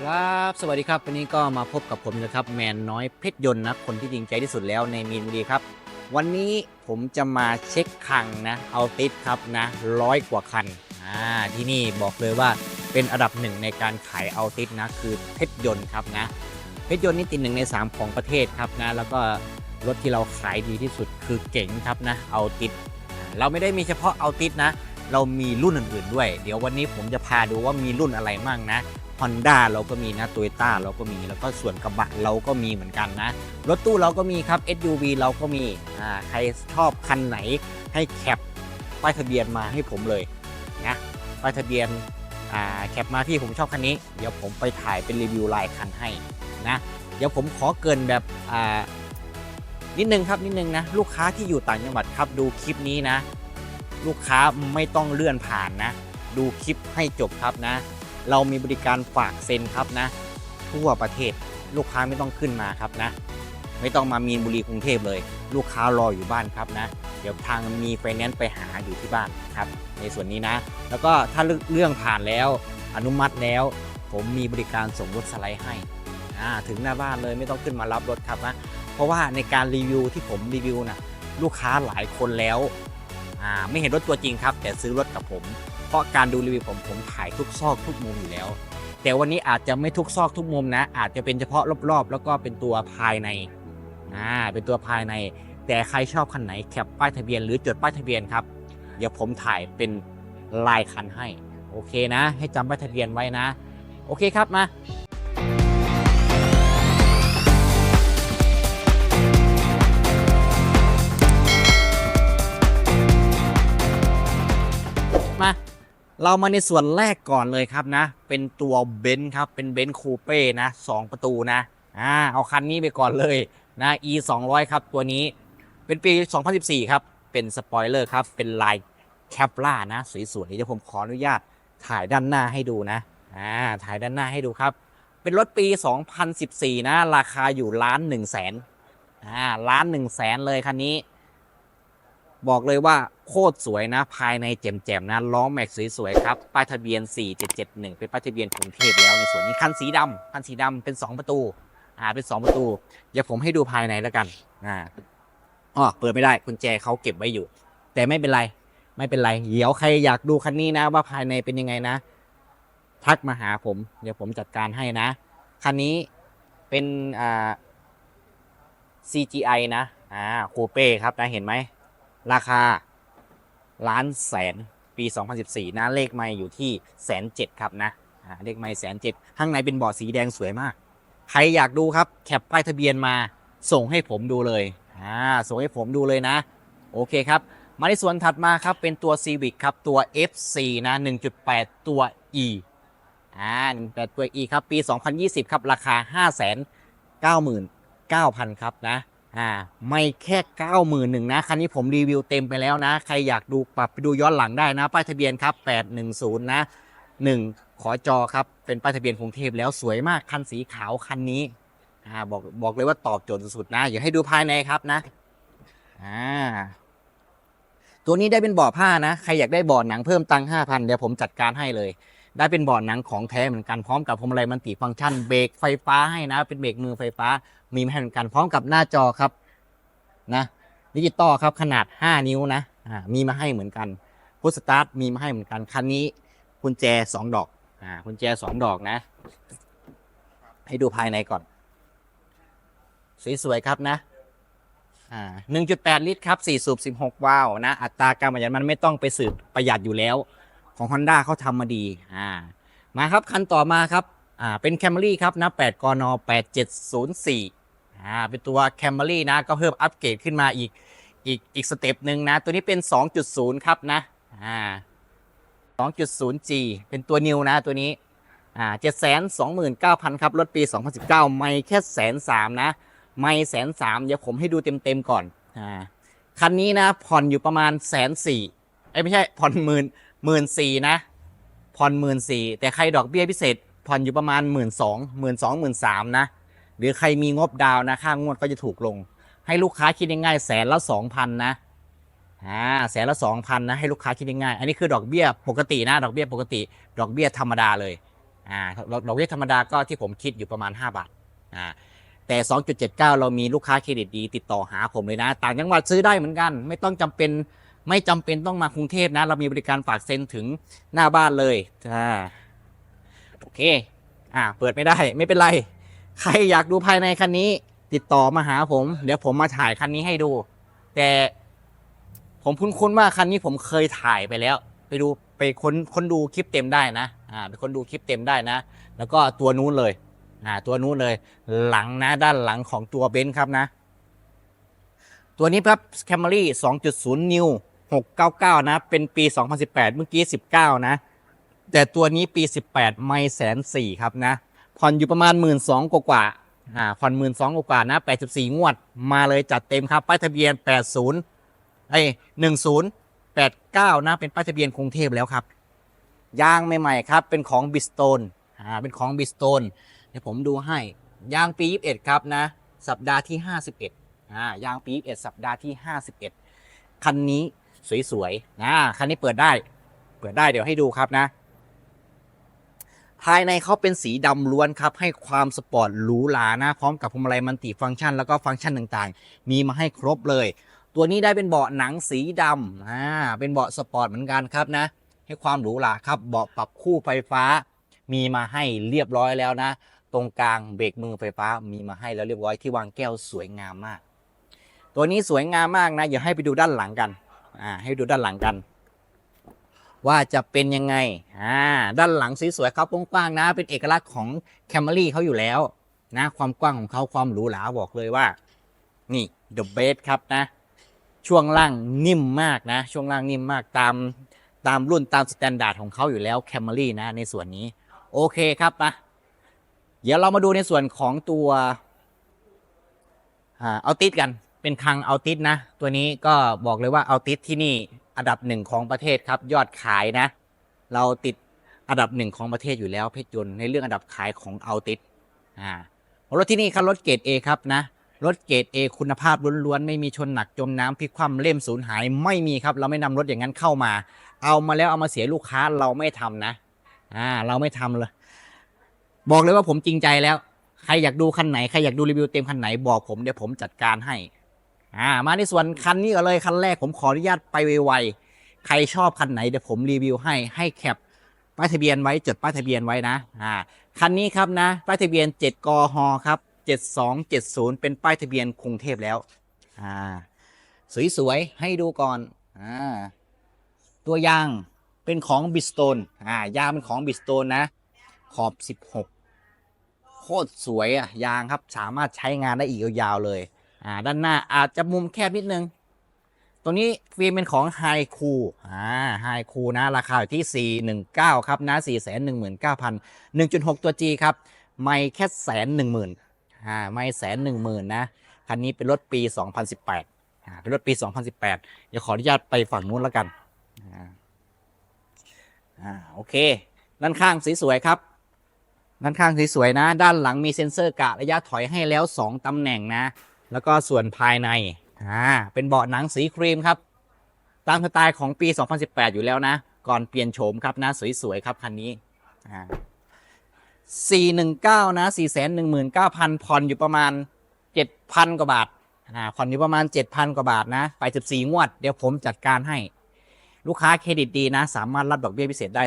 ครับสวัสดีครับวันนี้ก็มาพบกับผมนะครับแมนน้อยเพชรยนต์นะคนที่จริงใจที่สุดแล้วในมีนบุรีครับ วันนี้ผมจะมาเช็คคลังนะเอาติดครับนะร้อยกว่าคันอ่าที่นี่บอกเลยว่าเป็นอันดับหนึ่งในการขายเอาติดนะคือเพชรยนต์ครับนะเพชรยนต์นี่ติดหนึ่งใน 3 ของประเทศครับนะแล้วก็รถที่เราขายดีที่สุดคือเก๋งครับนะเอาติด เราไม่ได้มีเฉพาะเอาติดนะ เรามีรุ่นอื่นๆด้วย เดี๋ยววันนี้ผมจะพาดูว่ามีรุ่นอะไรมั่งนะ Honda เราก็มีนะ t o y ต้าเราก็มีแล้วก็ส่วนกระบะเราก็มีเหมือนกันนะ รถตู้เราก็มีครับ SUV เราก็มีอ่าใครชอบคันไหนให้แคปป้ายทะเบียนมาให้ผมเลยนะป้ายทะเบียนอ่าแคปมาที่ผมชอบคันนี้ เดี๋ยวผมไปถ่ายเป็นรีวิวลายคันให้นะเดี๋ยวผมขอเกินแบบอ่านิดนึงครับนิดนึงนะลูกค้าที่อยู่ต่างจังหวัดครับดูคลิปนี้นะ ลูกค้าไม่ต้องเลื่อนผ่านนะ ดูคลิปให้จบครับนะ เรามีบริการฝากเซ็นครับนะ ทั่วประเทศลูกค้าไม่ต้องขึ้นมาครับนะ ไม่ต้องมามีนบุรีกรุงเทพเลย ลูกค้ารออยู่บ้านครับนะ เดี๋ยวทางมีไฟแนนซ์ไปหาอยู่ที่บ้านครับ ในส่วนนี้นะ แล้วก็ถ้าเรื่องผ่านแล้วอนุมัติแล้ว ผมมีบริการส่งรถสไลด์ให้ถึงหน้าบ้านเลยไม่ต้องขึ้นมารับรถครับนะ เพราะว่าในการรีวิวที่ผมรีวิวนะลูกค้าหลายคนแล้วไม่เห็นรถตัวจริงครับ แต่ซื้อรถกับผม เพราะการดูรีวิวผมผมถ่ายทุกซอกทุกมุมอยู่แล้ว แต่วันนี้อาจจะไม่ทุกซอกทุกมุมนะ อาจจะเป็นเฉพาะรอบๆ แล้วก็เป็นตัวภายในอ่าเป็นตัวภายใน แต่ใครชอบคันไหนแคปป้ายทะเบียนหรือจดป้ายทะเบียนครับ เดี๋ยวผมถ่ายเป็นลายคันให้ โอเคนะ ให้จำป้ายทะเบียนไว้นะ โอเคครับมามา เรามาในส่วนแรกก่อนเลยครับนะ เป็นตัวเบนซ์ครับ เป็นเบนซ์คูเป้นะสองประตูนะอ่าเอาคันนี้ไปก่อนเลยนะ e 2 0 0ครับ ตัวนี้เป็นปี 2014 ครับ เป็นสปอยเลอร์ครับ เป็นลายแคปล่านะสวยๆเดี๋ยวผมขออนุญาตถ่ายด้านหน้าให้ดูนะอ่าถ่ายด้านหน้าให้ดูครับ เป็นรถปี 2014 นะ ราคาอยู่ล้านหนึ่งแสนอ่าล้านหนึ่งแสนเลยคันนี้ บอกเลยว่าโคตรสวยนะ ภายในแจ่มๆนะล้อแม็กสวยๆครับ ป้ายทะเบียน 4771 เป็นป้ายทะเบียนกรุงเทพแล้วในส่วนนี้คันสีดำคันสีดำเป็น 2 ประตูอ่าเป็น 2 ประตู เดี๋ยวผมให้ดูภายในแล้วกันอ่าอ๋อเปิดไม่ได้กุญแจเขาเก็บไว้อยู่ แต่ไม่เป็นไรไม่เป็นไรเดี๋ยวใครอยากดูคันนี้นะ ว่าภายในเป็นยังไงนะ ทักมาหาผม เดี๋ยวผมจัดการให้นะคันนี้เป็นอ่า CGI นะอ่าคูเป้ครับนะเห็นไหม ราคาล้านแสนปี 2014 นะ เลขไม่อยู่ที่แสนเจ็ดครับนะเลขไม่แสนเจ็ดข้างในเป็นเบาะสีแดงสวยมาก ใครอยากดูครับ แคปป้ายทะเบียนมาส่งให้ผมดูเลยอ่าส่งให้ผมดูเลยนะ โอเคครับ มาในส่วนถัดมาครับ เป็นตัว Civic ครับ ตัว FC นะ 1.8 ตัว E อ่า1.8 ตัว E ครับ ปี 2020 ครับ ราคา 599,000 ครับนะ อ่าไม่แค่เก้าหมื่นหนึ่งนะคันนี้ผมรีวิวเต็มไปแล้วนะ ใครอยากดูปรับไปดูย้อนหลังได้นะ ป้ายทะเบียนครับ 810 นะ 1 ขอจอครับ เป็นป้ายทะเบียนกรุงเทพแล้วสวยมากคันสีขาวคันนี้อ่าบอกบอกเลยว่าตอบโจทย์สุดๆนะอย่าให้ดูภายในครับนะอ่าตัวนี้ได้เป็นบาะผ้านะ ใครอยากได้บาะหนังเพิ่มตังค์5,000เดี๋ยวผมจัดการให้เลย ได้เป็นบาะหนังของแท้เหมือนกันพร้อมกับพวงมาลัยมันติฟังก์ชันเบรกไฟฟ้าให้นะ เป็นเบรกมือไฟฟ้า มีมาให้เหมือนกันพร้อมกับหน้าจอครับนะดิจิตอลครับขนาด 5 นิ้วนะอ่ามีมาให้เหมือนกันพุทสตาร์ทมีมาให้เหมือนกันคันนี้กุญแจ 2 ดอกอ่ากุญแจ 2 ดอกนะ ให้ดูภายในก่อน สวยๆครับนะอ่า1.8 ลิตรครับ 4 สูบ 16 วาล์วนะ อัตราการประหยัดมันไม่ต้องไปสืบประหยัดอยู่แล้ว ของ Honda เขาทำมาดีอ่ามาครับคันต่อมาครับอ่าเป็น Camry ครับนะ8กน8704 อ่าเป็นตัว Camry นะก็เพิ่มอัปเกรดขึ้นมาอีกอีกอีกสเต็ปหนึ่งนะ ตัวนี้เป็น 2.0 ครับนะอ่า 2.0G เป็นตัวนิวนะตัวนี้อ่า729,000ครับรถปี 2019 ไม่แค่แสนสามนะ ไม่แสนสามเดี๋ยวผมให้ดูเต็มๆก่อนอ่าคันนี้นะ ผ่อนอยู่ประมาณแสนสี่ไอ้ไม่ใช่ผ่อนหมื่นหมื่นสี่นะ ผ่อนหมื่นสี่แต่ใครดอกเบี้ยพิเศษผ่อนอยู่ประมาณหมื่นสองหมื่นสองหมื่นสามนะ หรือใครมีงบดาวนะค่างวดก็จะถูกลง ให้ลูกค้าคิดง่ายๆแสนละสองพันนะอ่าแสนละสองพันนะให้ลูกค้าคิดง่ายๆอันนี้คือดอกเบี้ยปกตินะดอกเบี้ยปกติ ดอกเบี้ยธรรมดาเลยอ่าดอกดอกเบี้ยธรรมดาก็ที่ผมคิดอยู่ประมาณ 5 บาทอ่าแต่ 2.79 เรามีลูกค้าเครดิตดีติดต่อหาผมเลยนะ ต่างจังหวัดซื้อได้เหมือนกัน ไม่ต้องจำเป็นไม่จำเป็นต้องมากรุงเทพนะ เรามีบริการฝากเซ็นถึงหน้าบ้านเลยอ่าโอเค อ่า เปิดไม่ได้ไม่เป็นไร ใครอยากดูภายในคันนี้ ติดต่อมาหาผม เดี๋ยวผมมาถ่ายคันนี้ให้ดู แต่ผมคุ้นๆว่าคันนี้ผมเคยถ่ายไปแล้ว ไปดูไปค้นค้นดูคลิปเต็มได้นะอ่าไปค้นดูคลิปเต็มได้นะ แล้วก็ตัวนู้นเลยอ่าตัวนู้นเลย หลังนะด้านหลังของตัวเบนซ์ครับนะ ตัวนี้ครับ Camry 2.0 New 699 นะ เป็นปี 2018 เมื่อกี้ 19 นะ แต่ตัวนี้ปี 18 ไม่แสนสี่ครับนะ ผ่อนอยู่ประมาณ1 2ื่นกว่าๆอ่าผ่อน1 2ื่นสองกว่านะ84งวด มาเลยจัดเต็มครับป้ายทะเบียน80ไอ้10 89นะเป็นป้ายทะเบียนกรุงเทพแล้วครับยางใหม่ๆครับ เป็นของบิสโตนอ่าเป็นของบิสโตนเดี๋ยวผมดูให้ยางปี 21 ครับนะ สัปดาห์ที่ 51อ่ายางปี 21 สัปดาห์ที่ 51 คันนี้สวยๆนะคันนี้เปิดได้ เปิดได้เดี๋ยวให้ดูครับนะ ภายในเขาเป็นสีดำล้วนครับให้ความสปอร์ตหรูหรานะพร้อมกับพวงมาลัยมัลติฟังก์ชันแล้วก็ฟังก์ชันต่างๆ มีมาให้ครบเลย ตัวนี้ได้เป็นเบาะหนังสีดำอ่าเป็นเบาะสปอร์ตเหมือนกันครับนะ ให้ความหรูหราครับเบาะปรับคู่ไฟฟ้า มีมาให้เรียบร้อยแล้วนะ ตรงกลางเบรกมือไฟฟ้ามีมาให้แล้วเรียบร้อยที่วางแก้วสวยงามมาก ตัวนี้สวยงามมากนะอย่าให้ไปดูด้านหลังกันอ่าให้ดูด้านหลังกัน ว่าจะเป็นยังไงอ่าด้านหลังสวยๆครับกว้างๆนะ เป็นเอกลักษณ์ของ Camry เขาอยู่แล้วนะความกว้างของเขาความหรูหราบอกเลยว่า นี่ The Best ครับนะ ช่วงล่างนิ่มมากนะ ช่วงล่างนิ่มมากตามตามรุ่นตามสแตนดาร์ดของเขาอยู่แล้ว Camry นะ ในส่วนนี้ โอเคครับนะเดี๋ยวเรามาดูในส่วนของตัวอ่าเอาติดกันเป็นคังเอาติดนะ ตัวนี้ก็บอกเลยว่าเอาติดที่นี่ อันดับหนึ่งของประเทศครับ ยอดขายนะ เราติดอันดับหนึ่งของประเทศอยู่แล้วเพชรยนต์ในเรื่องอันดับขายของเอาติดอ่ารถที่นี่ครับรถเกรด A ครับนะรถเกรด A คุณภาพล้วนๆ ไม่มีชนหนักจมน้ำพลิกคว่ำเล่มสูญหายไม่มีครับ เราไม่นำรถอย่างนั้นเข้ามา เอามาแล้วเอามาเสียลูกค้าเราไม่ทำนะอ่าเราไม่ทำเลย บอกเลยว่าผมจริงใจแล้ว ใครอยากดูคันไหน ใครอยากดูรีวิวเต็มคันไหนบอกผมเดี๋ยวผมจัดการให้ อ่ามาในส่วนคันนี้ก็เลยคันแรกผมขออนุญาตไปไวๆใครชอบคันไหนเดี๋ยวผมรีวิวให้ให้แคปป้ายทะเบียนไว้จดป้ายทะเบียนไว้นะอ่าคันนี้ครับนะป้ายทะเบียน 7 กฮครับ 7270 เป็นป้ายทะเบียนกรุงเทพแล้วอ่าสวยๆให้ดูก่อนอ่าตัวยางเป็นของบิสโตนอ่ายางเป็นของบิสโตนนะขอบ 16 โคตรสวยอะยางครับสามารถใช้งานได้อีกยาวๆเลย อ่าด้านหน้าอาจจะมุมแคบนิดนึง ตรงนี้ฟิล์มเป็นของไฮคูอ่าไฮคูนะ ราคาอยู่ที่ 419 ครับนะ 419,000 1.6 ตัว G ครับ ไม่แค่แสนหนึ่งหมื่นอ่าไม่แสนหนึ่งหมื่นนะ คันนี้เป็นรถปี 2018อ่าเป็นรถปี 2018 เดี๋ยวขออนุญาตไปฝั่งนู้นแล้วกันอ่าอ่าโอเค ด้านข้างสวยๆครับด้านข้างสวยๆนะ ด้านหลังมีเซ็นเซอร์กะระยะถอยให้แล้ว 2ตำแหน่งนะ แล้วก็ส่วนภายในอ่าเป็นเบาะหนังสีครีมครับ ตามสไตล์ของปี 2018 อยู่แล้วนะ ก่อนเปลี่ยนโฉมครับนะสวยๆครับคันนี้อ่า419 นะ 419,000ผ่อนอยู่ประมาณ 7,000 กว่าบาทอ่าผ่อนอยู่ประมาณ 7,000 กว่าบาทนะ ไป 14 งวด เดี๋ยวผมจัดการให้ ลูกค้าเครดิตดีนะ สามารถรับดอกเบี้ยพิเศษได้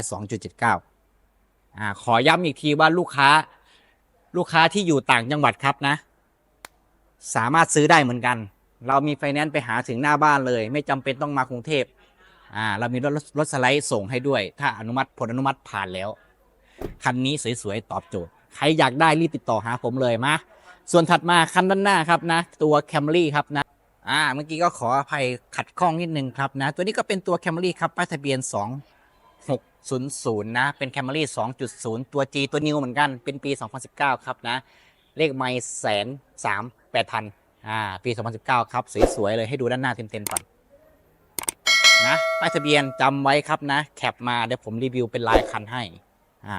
2.79อ่าขอย้ำอีกทีว่าลูกค้า ลูกค้าที่อยู่ต่างจังหวัดครับนะ สามารถซื้อได้เหมือนกัน เรามีไฟแนนซ์ไปหาถึงหน้าบ้านเลย ไม่จำเป็นต้องมากรุงเทพอ่าเรามีรถรถสไลด์ส่งให้ด้วย ถ้าอนุมัติผลอนุมัติผ่านแล้ว คันนี้สวยๆ ตอบโจทย์ ใครอยากได้รีบติดต่อหาผมเลยมาส่วนถัดมาคันด้านหน้าครับนะ ตัว Camry ครับนะอ่าเมื่อกี้ก็ขออภัยขัดข้องนิดนึงครับนะ ตัวนี้ก็เป็นตัว Camry ครับป้ายทะเบียน 2600 นะ เป็น Camry 2.0 ตัว G ตัวนิวเหมือนกันเป็นปี 2019 ครับนะ เลขไม่แสนสาม แปดพันอ่าปี 2019 ครับ สวย ๆ เลยให้ดูด้านหน้าเต็มๆก่อนนะป้ายทะเบียนจำไว้ครับนะ แคปมาเดี๋ยวผมรีวิวเป็นลายคันให้อ่า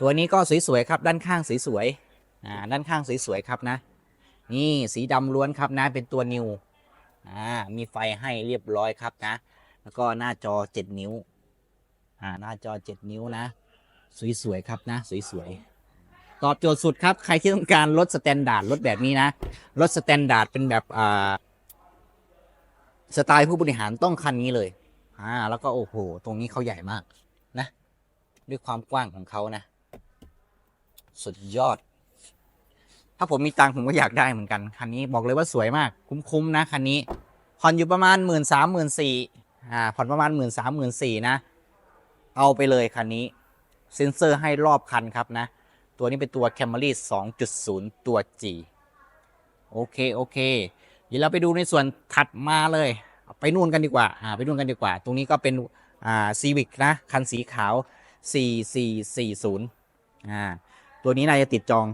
ตัวนี้ก็สวยๆครับ ด้านข้างสวยๆอ่าด้านข้างสวยๆครับนะ นี่สีดำล้วนครับนะ เป็นตัวนิวอ่ามีไฟให้เรียบร้อยครับนะ แล้วก็หน้าจอ 7 นิ้วอ่าหน้าจอ 7 นิ้วนะสสวยๆครับนะ สวยๆ ตอบโจทย์สุดครับ ใครที่ต้องการรถสแตนดาร์ดรถแบบนี้นะ รถสแตนดาร์ดเป็นแบบอ่าสไตล์ผู้บริหารต้องคันนี้เลยอ่าแล้วก็โอ้โห ตรงนี้เขาใหญ่มากนะ ด้วยความกว้างของเขานะ สุดยอด ถ้าผมมีตังผมก็อยากได้เหมือนกัน คันนี้บอกเลยว่าสวยมาก คุ้มๆนะคันนี้ผ่อนอยู่ประมาณหมื่นสามหมื่นสี่อ่าผ่อนประมาณหมื่นสามหมื่นสี่นะ เอาไปเลยคันนี้ เซ็นเซอร์ให้รอบคันครับนะ ตัวนี้เป็นตัว Camry 2.0 ตัว G โอเค โอเค เดี๋ยวเราไปดูในส่วนถัดมาเลย ไปนู่นกันดีกว่าอ่าไปนู่นกันดีกว่า ตรงนี้ก็เป็นอ่า Civic นะ คันสีขาว 4440อ่าตัวนี้น่าจะติดจอง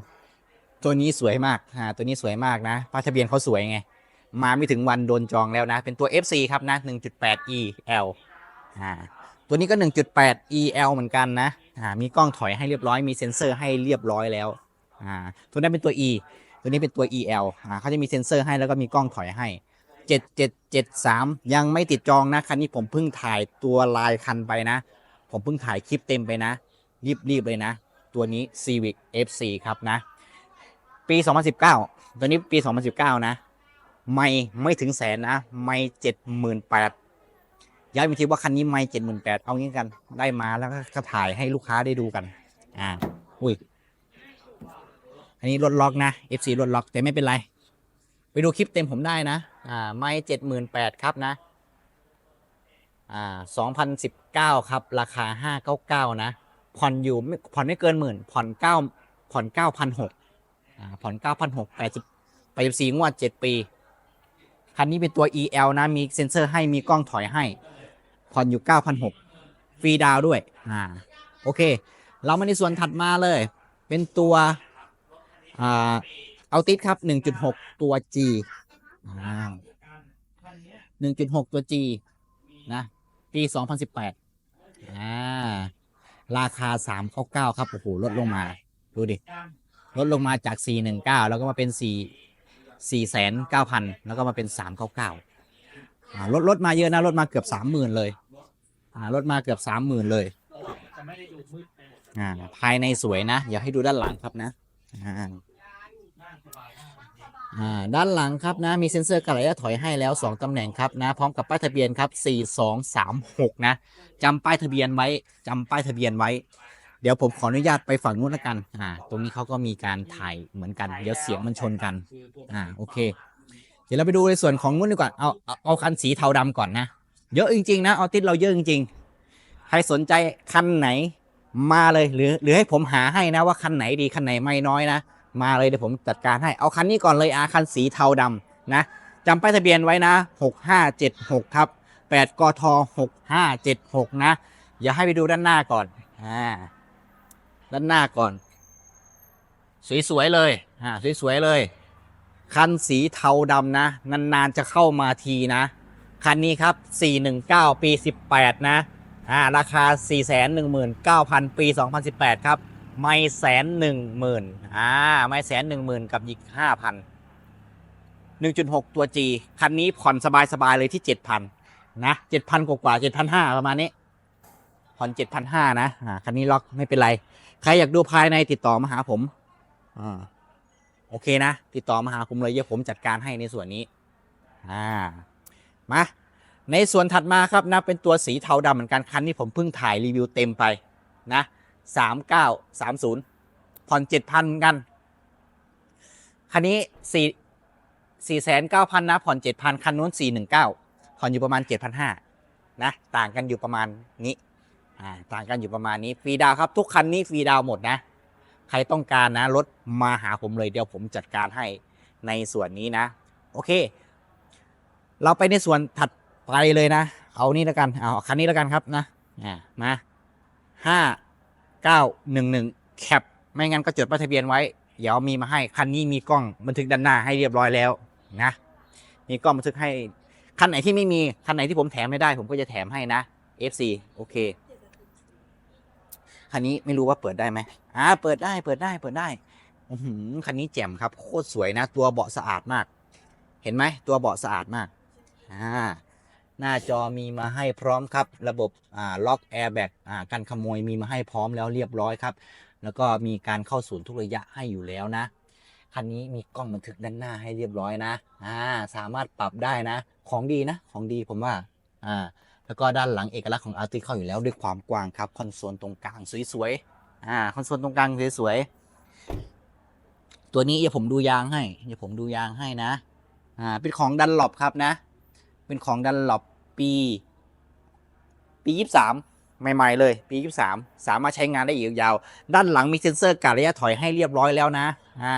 ตัวนี้สวยมากอ่าตัวนี้สวยมากนะป้ายทะเบียนเขาสวยไง มาไม่ถึงวันโดนจองแล้วนะ เป็นตัว FC ครับนะ 1.8 EL อ่าตัวนี้ก็ 1.8 EL เหมือนกันนะ อ่ามีกล้องถอยให้เรียบร้อยมีเซ็นเซอร์ให้เรียบร้อยแล้วอ่าตัวนั้นเป็นตัว E ตัวนี้เป็นตัว EL อ่าเขาจะมีเซ็นเซอร์ให้แล้วก็มีกล้องถอยให้ 7773 ยังไม่ติดจองนะคันนี้ผมเพิ่งถ่ายตัวลายคันไปนะ ผมเพิ่งถ่ายคลิปเต็มไปนะ รีบๆเลยนะ ตัวนี้ Civic FC ครับนะ ปี 2019 ตัวนี้ปี 2019 นะ ไม่ไม่ถึงแสนนะ ไม่เจ็ดหมื่นแปด ย้ายไปทีว่าคันนี้ไม่เจ็ดหมื่นแปดเอางี้กันได้มาแล้วก็ถ่ายให้ลูกค้าได้ดูกันอ่าอุ้ยอันนี้รถล็อกนะ FC รถล็อกแต่ไม่เป็นไร ไปดูคลิปเต็มผมได้นะอ่าไม่เจ็ดหมื่นแปดครับนะอ่าสองพันสิบเก้าครับ ราคาห้าเก้าเก้านะ ผ่อนอยู่ผ่อนไม่เกินหมื่นผ่อนเก้าผ่อนเก้าพันหกอ่าผ่อนเก้าพันหกแปดสิบแปดสิบสี่งวดเจ็ดปี คันนี้เป็นตัว EL นะ มีเซ็นเซอร์ให้มีกล้องถอยให้ ผ่อนอยู่ 9,600 ฟรีดาวด้วย อ่า โอเค เรามาในส่วนถัดมาเลย เป็นตัวอ่าเอาติดครับ 1.6 ตัว G อ่า1.6 ตัว G นะ ปี 2018 อ่า ราคา 399 ครับ โอ้โห ลดลงมา ดูดิ ลดลงมาจาก 419 แล้วก็มาเป็น 4 4 9 0 0 0แล้วก็มาเป็น399อ่าลดลดมาเยอะนะลดมาเกือบ30,000เลย ลดมาเกือบ30,000เลยอ่าภายในสวยนะ อย่าให้ดูด้านหลังครับนะอ่าด้านหลังครับนะ มีเซ็นเซอร์กระระยะถอยให้แล้ว 2ตำแหน่งครับนะ พร้อมกับป้ายทะเบียนครับ 4236 นะจำป้ายทะเบียนไว้จำป้ายทะเบียนไว้ เดี๋ยวผมขออนุญาตไปฝั่งนู้นละกันอ่าตรงนี้เขาก็มีการถ่ายเหมือนกัน เดี๋ยวเสียงมันชนกันอ่าโอเค เดี๋ยวเราไปดูในส่วนของนู้นดีกว่าเอาเอาเอาคันสีเทาดำก่อนนะ เยอะจริงๆนะออติสเราเยอะจริงๆ ใครสนใจคันไหนมาเลยหรือหรือให้ผมหาให้นะว่าคันไหนดีคันไหนไม่น้อยนะ มาเลยเดี๋ยวผมจัดการให้เอาคันนี้ก่อนเลยอาคันสีเทาดำนะจำป้ายทะเบียนไว้นะ 6576ครับ8กท6576 นะ อย่าให้ไปดูด้านหน้าก่อนอ่าด้านหน้าก่อน สวยๆเลยอ่าสวยๆเลย คันสีเทาดำนะ นานๆจะเข้ามาทีนะ คันนี้ครับ 419 ปี 18 นะอ่าราคา 419,000 ปี 2018 ครับ ไม่แสนหนึ่งหมื่นอ่าไม่แสนหนึ่งหมื่นกับอีกห้าพันหนึ่งจุดหกตัว G คันนี้ผ่อนสบาย ๆ เลยที่เจ็ดพันนะเจ็ดพันกว่าเจ็ดพันห้าประมาณนี้ ผ่อนเจ็ดพันห้านะอ่าคันนี้ล็อกไม่เป็นไร ใครอยากดูภายในติดต่อมาหาผมอ่าโอเคนะ ติดต่อมาหาผมเลยเดี๋ยวผมจัดการให้ในส่วนนี้อ่า มาในส่วนถัดมาครับนะเป็นตัวสีเทาดำเหมือนกันคันนี้ผมเพิ่งถ่ายรีวิวเต็มไปนะสามเก้าสามศูนย์ผ่อนเจ็ดพันกัน คันนี้สี่สี่แสนเก้าพันนะผ่อนเจ็ดพันคันนู้นสี่หนึ่งเก้าผ่อนอยู่ประมาณเจ็ดพันห้านะต่างกันอยู่ประมาณนี้อ่าต่างกันอยู่ประมาณนี้ฟรีดาวครับ ทุกคันนี้ฟรีดาวหมดนะ ใครต้องการนะรถมาหาผมเลยเดี๋ยวผมจัดการให้ในส่วนนี้นะ โอเค เราไปในส่วนถัดไปเลยนะ เอานี่แล้วกัน เอาคันนี้แล้วกันครับนะอ่ามาห้า911แคปไม่งั้นก็จดป้ายทะเบียนไว้ เดี๋ยวมีมาให้ คันนี้มีกล้องบันทึกด้านหน้าให้เรียบร้อยแล้วนะ มีกล้องบันทึกให้ คันไหนที่ไม่มี คันไหนที่ผมแถมไม่ได้ ผมก็จะแถมให้นะ FC โอเค คันนี้ไม่รู้ว่าเปิดได้ไหมอ่า เปิดได้ เปิดได้ เปิดได้หืคันนี้แจ่มครับ โคตรสวยนะ ตัวเบาะสะอาดมาก เห็นไหม ตัวเบาะสะอาดมาก อ่าหน้าจอมีมาให้พร้อมครับ ระบบอ่าล็อกแอร์แบ็กอ่ากันขโมยมีมาให้พร้อมแล้วเรียบร้อยครับ แล้วก็มีการเข้าศูนย์ทุกระยะให้อยู่แล้วนะคันนี้มีกล้องบันทึกด้านหน้าให้เรียบร้อยนะอ่าสามารถปรับได้นะ ของดีนะ ของดีผมว่าอ่าแล้วก็ด้านหลังเอกลักษณ์ของอาร์ติเข้าอยู่แล้วด้วยความกว้างครับคอนโซลตรงกลางสวยๆอ่าคอนโซลตรงกลางสวยๆตัวนี้เดี๋ยวผมดูยางให้เดี๋ยวผมดูยางให้นะอ่าเป็นของดันหลบครับนะ เป็นของดันหลบปี ปียี่สามใหม่ ๆ เลย ปียี่สามสามารถใช้งานได้อีกยาว ด้านหลังมีเซ็นเซอร์การระยะถอยให้เรียบร้อยแล้วนะอ่า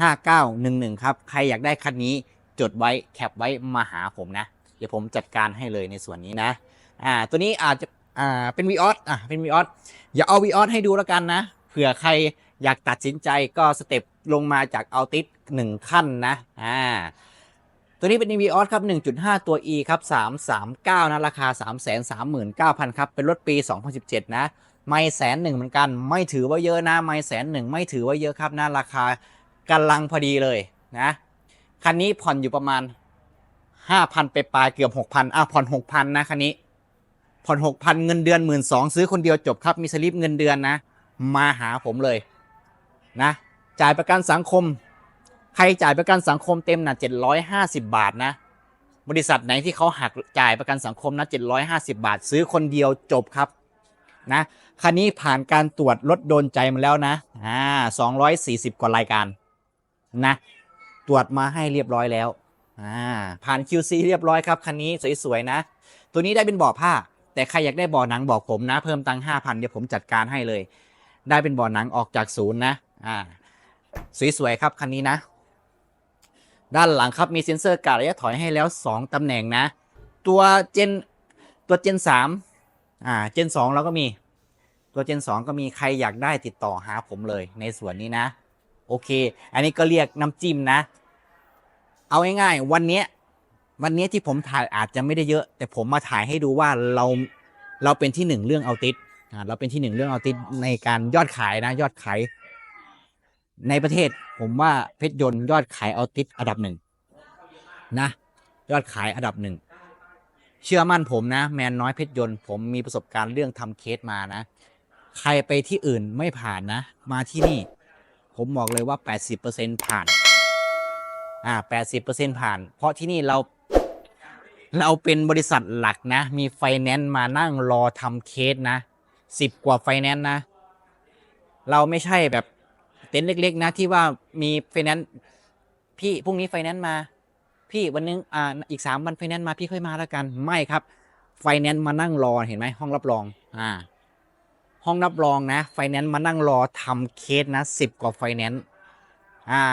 ห้าเก้าหนึ่งหนึ่งครับ ใครอยากได้คันนี้จดไว้แคปไว้มาหาผมนะ เดี๋ยวผมจัดการให้เลยในส่วนนี้นะอ่าตัวนี้อาจจะอ่าเป็นวีออสอะเป็นวีออสอย่าเอาวีออสให้ดูแล้วกันนะเผื่อใครอยากตัดสินใจก็สเต็ปลงมาจากเอาติสหนึ่งขั้นนะอ่า ตัวนี้เป็น v ีออสครับ 1.5 ตัว E ครับ 339 นะ ราคา 339,000 ครับ เป็นรถปี 2017 นะ ไม่แสนหนึ่งเหมือนกัน ไม่ถือว่าเยอะนะ ไม่แสนหนึ่งไม่ถือว่าเยอะครับนะราคากำลังพอดีเลยนะ คันนี้ผ่อนอยู่ประมาณ 5,000 ไปปลายเกือบ 6,000 อะ ผ่อน 6,000 นะ คันนี้ ผ่อน 6,000 เงินเดือน 12,000 ซื้อคนเดียวจบครับ มีสลิปเงินเดือนนะ มาหาผมเลยนะ จ่ายประกันสังคม ใครจ่ายประกันสังคมเต็มนะ750 บาทนะ บริษัทไหนที่เขาหักจ่ายประกันสังคมนะ750 บาท ซื้อคนเดียวจบครับนะคันนี้ผ่านการตรวจรถโดนใจมาแล้วนะอ่า240 กว่ารายการนะตรวจมาให้เรียบร้อยแล้วอ่าผ่าน QC เรียบร้อยครับคันนี้สวยๆนะ ตัวนี้ได้เป็นบ่อผ้า แต่ใครอยากได้บ่อหนังบอกผมนะ เพิ่มตังค์5,000เดี๋ยวผมจัดการให้เลย ได้เป็นบ่อหนังออกจากศูนย์นะอ่าสวยๆครับคันนี้นะ ด้านหลังครับมีเซ็นเซอร์การระยะถอยให้แล้ว 2 ตำแหน่งนะ ตัวเจนตัวเจน3อ่าเจน2เราก็มี ตัวเจน 2 ก็มีใครอยากได้ติดต่อหาผมเลยในส่วนนี้นะ โอเค อันนี้ก็เรียกน้ำจิ้มนะ เอาง่ายๆวันนี้วันนี้ที่ผมถ่ายอาจจะไม่ได้เยอะ แต่ผมมาถ่ายให้ดูว่าเราเราเป็นที่หนึ่งเรื่องเอาติสอ่าเราเป็นที่หนึ่งเรื่องเอาติสในการยอดขายนะยอดขาย ในประเทศผมว่าเพชรยนต์ยอดขายเอติสอันดับหนึ่งนะ ยอดขายอันดับหนึ่งเชื่อมั่นผมนะ แมนน้อยเพชรยนต์ผมมีประสบการณ์เรื่องทำเคสมานะ ใครไปที่อื่นไม่ผ่านนะ มาที่นี่ ผมบอกเลยว่า 80%ผ่าน อ่า 80%ผ่าน เพราะที่นี่เรา เราเป็นบริษัทหลักนะ มีไฟแนนซ์มานั่งรอทำเคสนะสิบกว่าไฟแนนซ์นะ เราไม่ใช่แบบ ต็นท์เล็ก ๆ นะที่ว่ามีไฟแนนซ์พี่พรุ่งนี้ไฟแนนซ์มา พี่วันนึงอ่าอีกสามวันไฟแนนซ์มาพี่ค่อยมาแล้วกันไม่ครับ ไฟแนนซ์มานั่งรอเห็นไหมห้องรับรองอ่าห้องรับรองนะไฟแนนซ์มานั่งรอทำเคสนะสิบกว่าไฟแนนซ์อ่า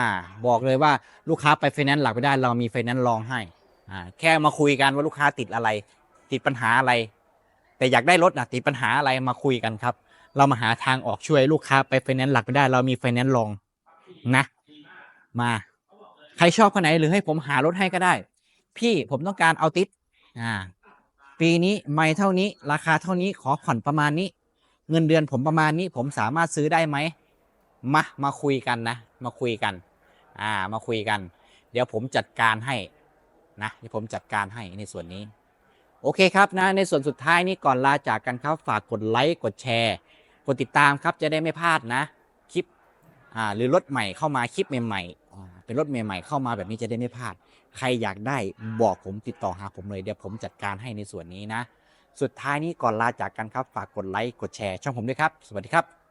บอกเลยว่าลูกค้าไปไฟแนนซ์หลักไม่ได้ เรามีไฟแนนซ์รองให้อ่าแค่มาคุยกันว่าลูกค้าติดอะไร ติดปัญหาอะไร แต่อยากได้รถนะติดปัญหาอะไรมาคุยกันครับ เรามาหาทางออกช่วยลูกค้าไปไฟแนนซ์หลักไม่ได้ เรามีไฟแนนซ์รองนะ มา ใครชอบคนไหนหรือให้ผมหารถให้ก็ได้ พี่ผมต้องการเอาติดอ่า ปีนี้ไม่เท่านี้ ราคาเท่านี้ขอผ่อนประมาณนี้ เงินเดือนผมประมาณนี้ ผมสามารถซื้อได้ไหมมามาคุยกันนะ มาคุยกัน อ่า มาคุยกัน เดี๋ยวผมจัดการให้นะเดี๋ยวผมจัดการให้ในส่วนนี้โอเคครับนะในส่วนสุดท้ายนี้ก่อนลาจากกันครับ ฝากกดไลค์กดแชร์ กดติดตามครับจะได้ไม่พลาดนะ คลิปอ่าหรือรถใหม่เข้ามาคลิปใหม่ๆอ่เป็นรถใหม่ๆเข้ามาแบบนี้จะได้ไม่พลาด ใครอยากได้บอกผมติดต่อหาผมเลยเดี๋ยวผมจัดการให้ในส่วนนี้นะ สุดท้ายนี้ก่อนลาจากกันครับฝากกดไลค์กดแชร์ช่องผมด้วยครับ สวัสดีครับ